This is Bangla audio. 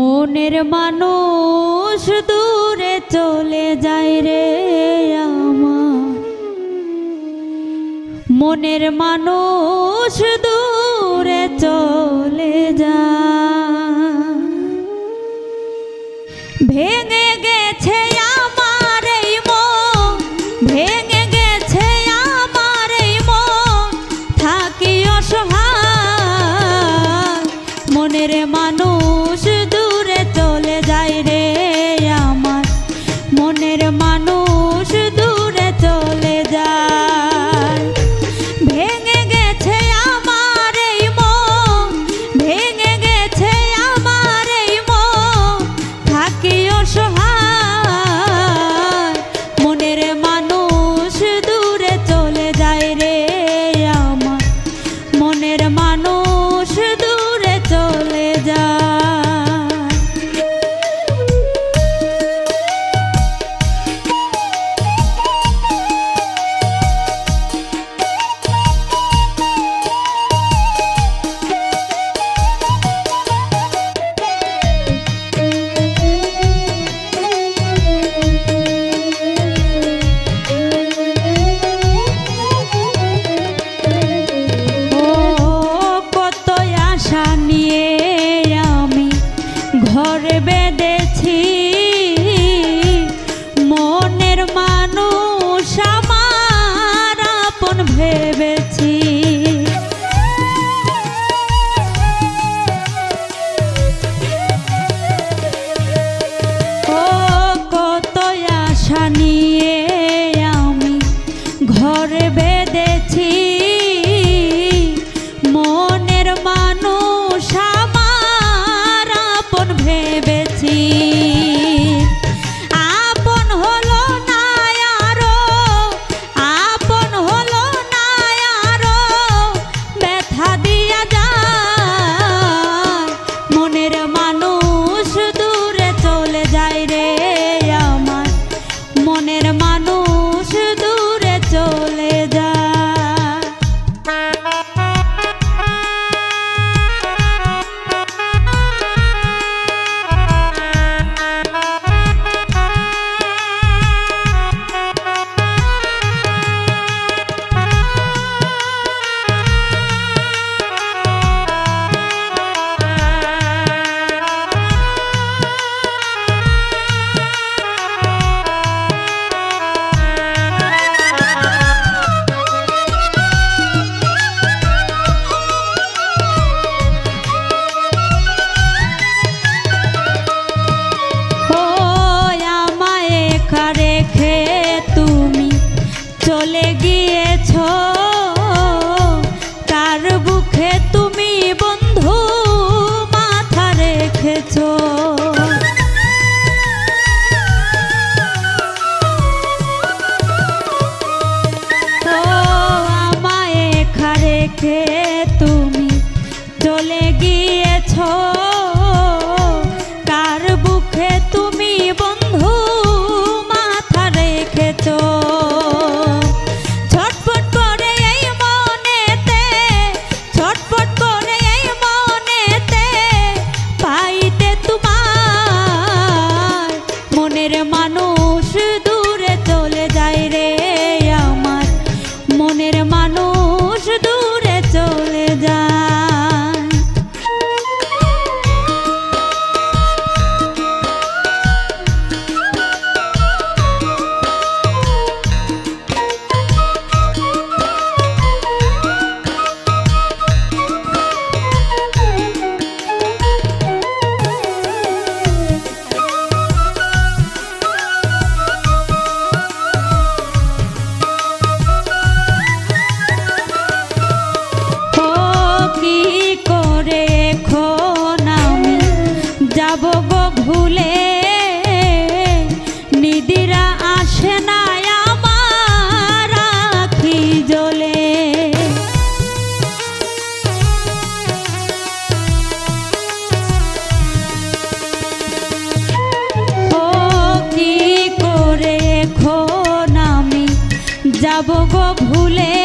মনের মানুষ দূরে চলে যায় রে আমা মনের মানুষ দূরে চলে যা ভেঙে গেছে tea. চলে গিয়েছো। ভুলে নিদিরা আসে না আমার আখি জলে ও কি করে খো নামি যাব গো ভুলে?